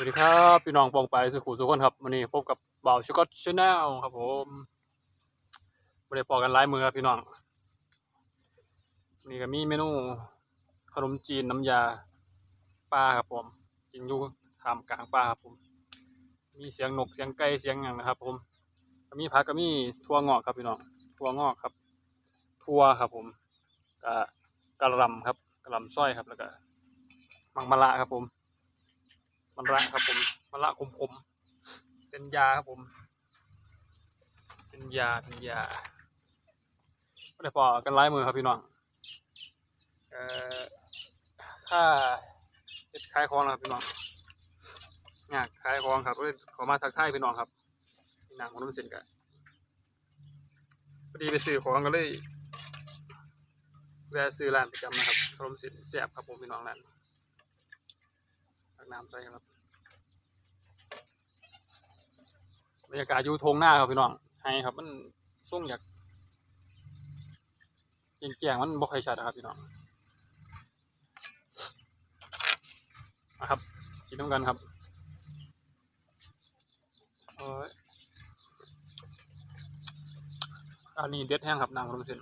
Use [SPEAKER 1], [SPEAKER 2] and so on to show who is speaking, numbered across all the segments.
[SPEAKER 1] สวัสดีครับพี่น้องปองไปสุขุสุขคนครับวันนี้พบกับบ่าวชกอตชาแนลครับผมไม่ได้ปอกกันหลายมือครับพี่น้องวันนี้ก็มีเมนูขนมจีนน้ำยาปลาครับผมกินอยู่ทามกลางป่าครับผม มีเสียงนกเสียงไก่เสียงอย่างนะครับ ผมก็มีผักก็มีถั่วงอกครับพี่น้องถั่วงอกครับถั่วครับผมก็กะลำครับกะลำส้อยครับแล้วก็มังมะละครับผม มันระครับผมมันระขมขมๆเป็นยาครับผม เป็นยาเป็นยาไม่ได้พอกันไล่มือครับพี่น้องเอ่อค่าเฮ็ดขายของนะครับพี่น้องอยากขายของครับก็เลยขอมาทักทายพี่น้องครับพี่นางของน้ำสินกันพอดีไปซื้อของก็เลยแวะซื้อร้านประจำนะครับขนมสินแซ่บครับผมพี่น้องร้าน น้ำใส่ครับบรรยากาศอยู่ทงหน้าครับพี่น้องให้ครับมันส่งอยากแจงๆมันบ่ค่อยชัดครับพี่น้องนะครับกินน้ำกันครับอันนี้เด็ดแห้งครับนางขนมเส้น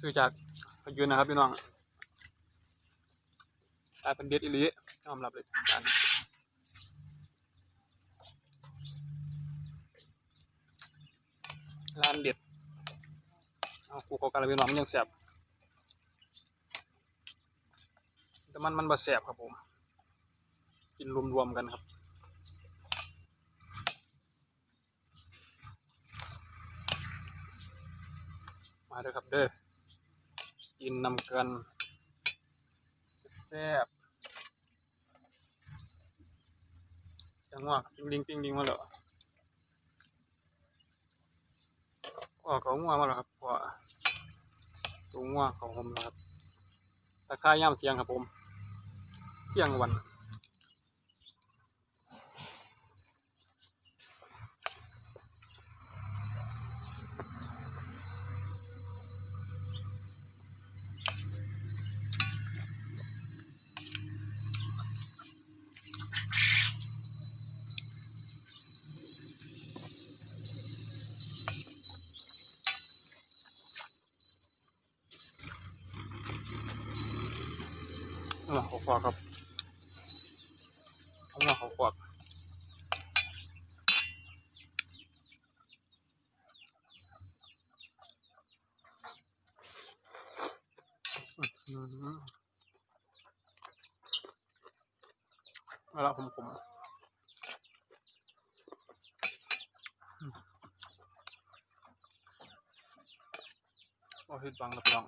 [SPEAKER 1] ซื้อจากยืนนะครับพี่น้องายเป็นเด็ดอีหลียอมรับเลยการร้านเด็ด เอากูเขาการะเบียนมันยังแสบแต่มันมันบะแสบครับผม กินรวมๆกันครับมาเด้อครับเด้อกินนำกันแซ่บ จังหวะปิ้งดิงปิงดิงมาแล้วว่าเขาง่วงมาแล้วครับว่าตัวง่วงของผมนะครับตะค่ายย่ำเสี่ยงครับผมเสี่ยงวัน เขาขวากครับเอาล่ะเขาขวากอื้อหือเอาละผมผมอืมโอ้ยบังรับรอง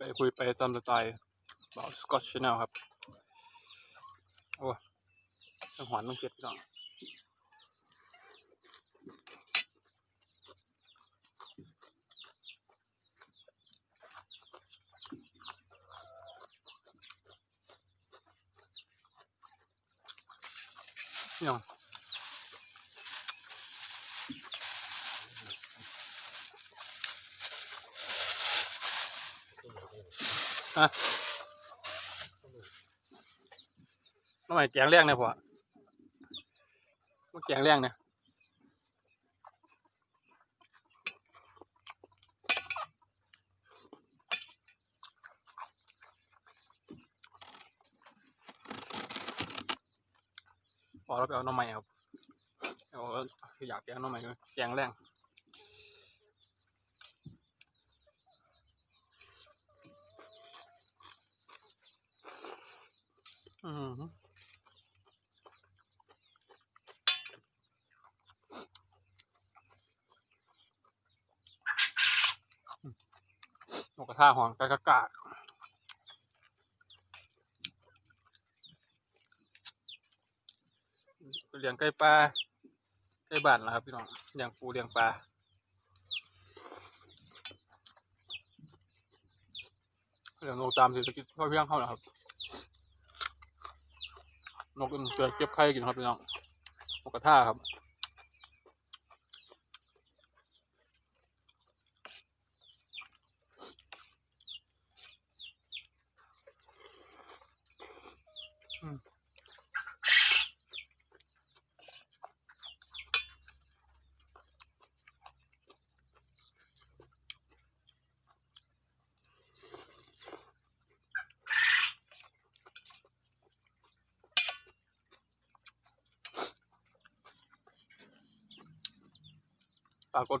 [SPEAKER 1] ไปคุยไปตามสไตล์บ่าวสกอตชแนลครับ โอ้ยต้องหวนต้องเผ็ดพี่น้อง ฮะน้องใหม่แกงแรงเนี่ยพ่อมาแกงแรงเนี่ยพอเราไปเอาน้องใหม่ครับเอาอยากแกงน้องใหม่แกงแรง อืมนกกระทาหอนกากากาไปเลี้ยงไก่ปลาใกล้บ้านแล้วครับพี่น้องเลี้ยงปูเลี้ยงปลาเลี้ยงนกตามเศรษฐกิจพ่อเพียงเขานะครับ นกมันเกิดเก็บไข่กินครับพี่น้องนกกระทาครับ ฝากกด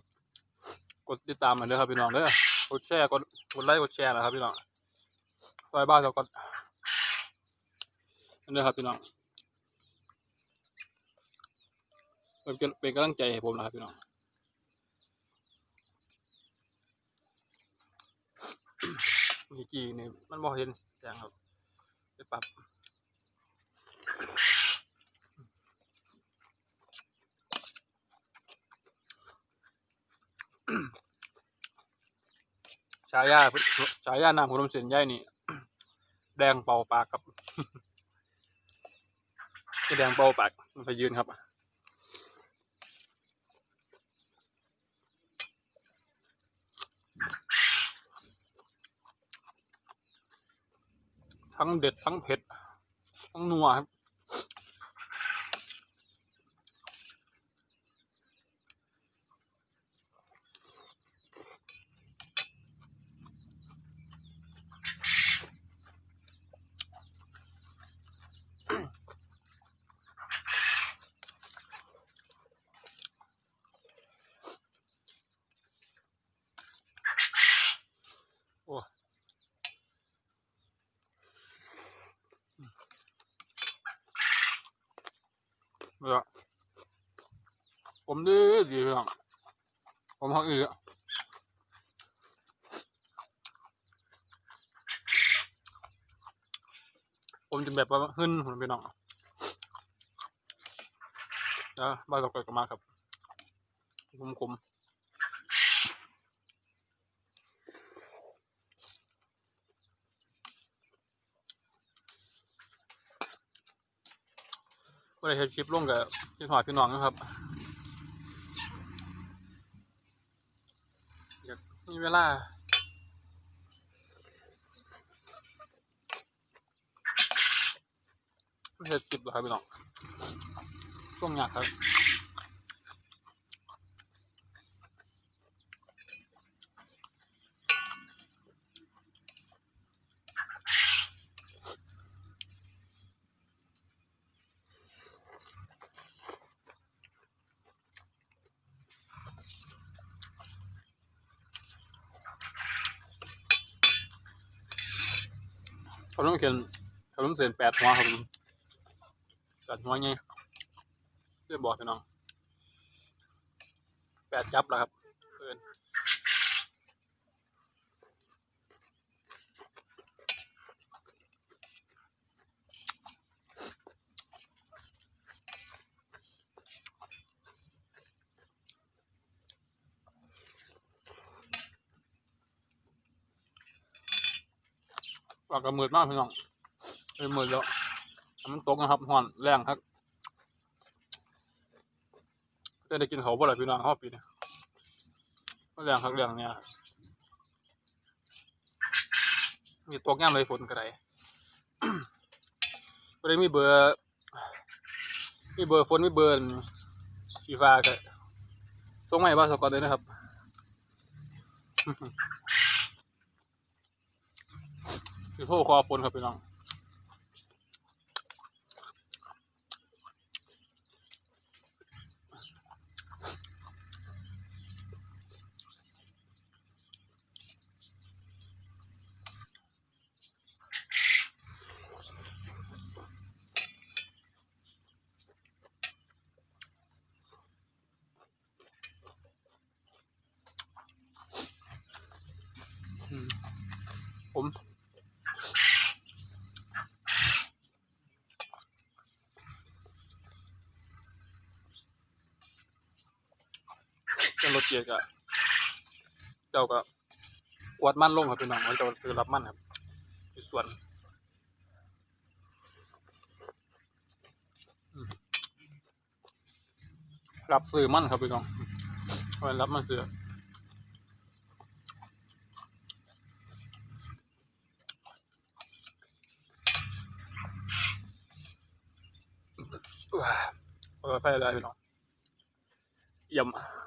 [SPEAKER 1] กดติดตามหมือนเดิมครับพี่น้องเด้อกดแชร์กดกดไลค์กดแชร์นะครับพี่น้องซอยบ้านเรากดนั่นเด้อครับพี่น้องเป็นเป็นกำลังใจให้ผมนะครับพี่น้องเมื่อกี้นี่มันบอกเห็นแสงครับไปปรับ ฉายาฉายานางหัวลมเส้นใหญ่นี่ แดงเป่าปากครับจะแดงเป่าปากมันไปยืนครับทั้งเด็ดทั้งเผ็ดทั้งนัวครับ โอ้เบื่อ ผมดีดีพี่น้องผมฮักอีกผมจะแบบว่าหึ่นผมพี่น้องนะบ้านเราเกิดกันมาครับคมคมก็เลยเฮ็ดคลิปลงกับพี่หอดพี่น้องนะครับอยาก มีเวลาไม่เฮ็ดคลิปหรอครับพี่น้องช่วงยากครับ ขาต้องเขียนเขาต้องเสียนแปดหัวครับแปดหัวไงเรื่องบอกพี่น้องแปดจับแล้วครับเพื่อน ปากกระมืดมากพี่น้องเป็นมืดแล้วมันตกนะครับห่อนแรงครับจะได้กินเขาบ่ล่ะพี่น้องเขาปีนี้แรงครับแรงเนี่ยมีตกย่เลยฝนกระไรก็ได้มีเบอร์มีเบอร์ฝนมีเบอร์ฟีฟ้าก็ส่งมาให้บ้านสกอตเลยนะครับ คือโทษคอฝนครับพี่น้อง รถเกียร์ก็เจ้าก็กวดมันลงครับพี่น้องเจ้าคือรับมันครับอยู่ส่วนรับซื้อมันครับพี่น้องเอาไว้รับมันซื้อว้าเอาไปได้พี่น้องยี่ย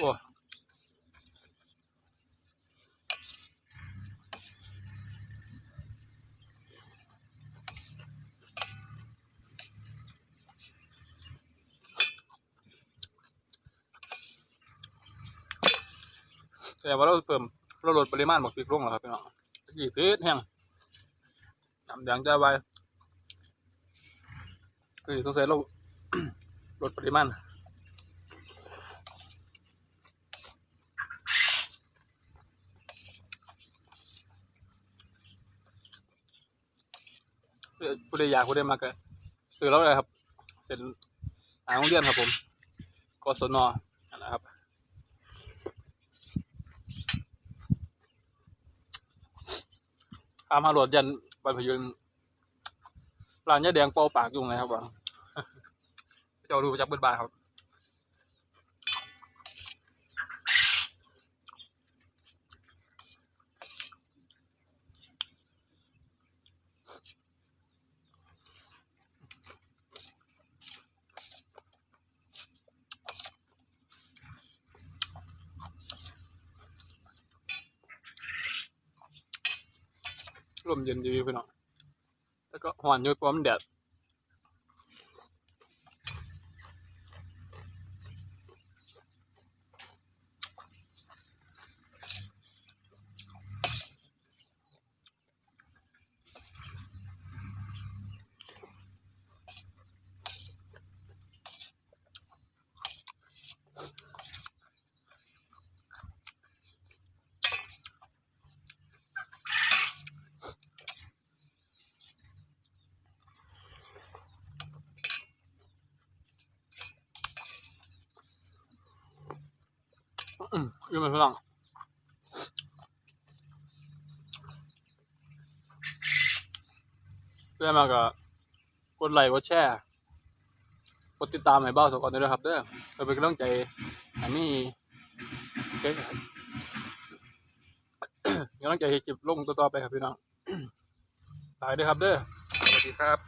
[SPEAKER 1] โอ้แต่ว่าเราเพิ่มเราลดปริมาณบักพริกลงแล้วครับพี่น้องกี้เพชรแห้งน้ำแดงจะไวคือต้องใส่เราลดปริมาณ ผู้ใดอยากผู้ใดมากก็ซื้อแล้วเลยครับ เสร็จอ่าโรงเรียนครับผมกศนนั่นะครับตามหาหลดยันบรรพยุนร้านยาแดงเป่าปากยุงเลยครับว่าเจ้าดูจักเบิดบายครับ ลมเย็นดีพี่น้องแล้วก็หอนอยู่เพรามแดด อืมอยังไงพี่องเพื่อนมาก็กดไลค์กดแชร์กดติดตามให้บ้าสกอนด้วยครับเด้อเพื่อเป็นกำลังใจให้มีเก๊กกำลังใจให้คลิปลงต่อๆไปครับพี่น้องฝากด้วยครับเด้อสวัสดีครับ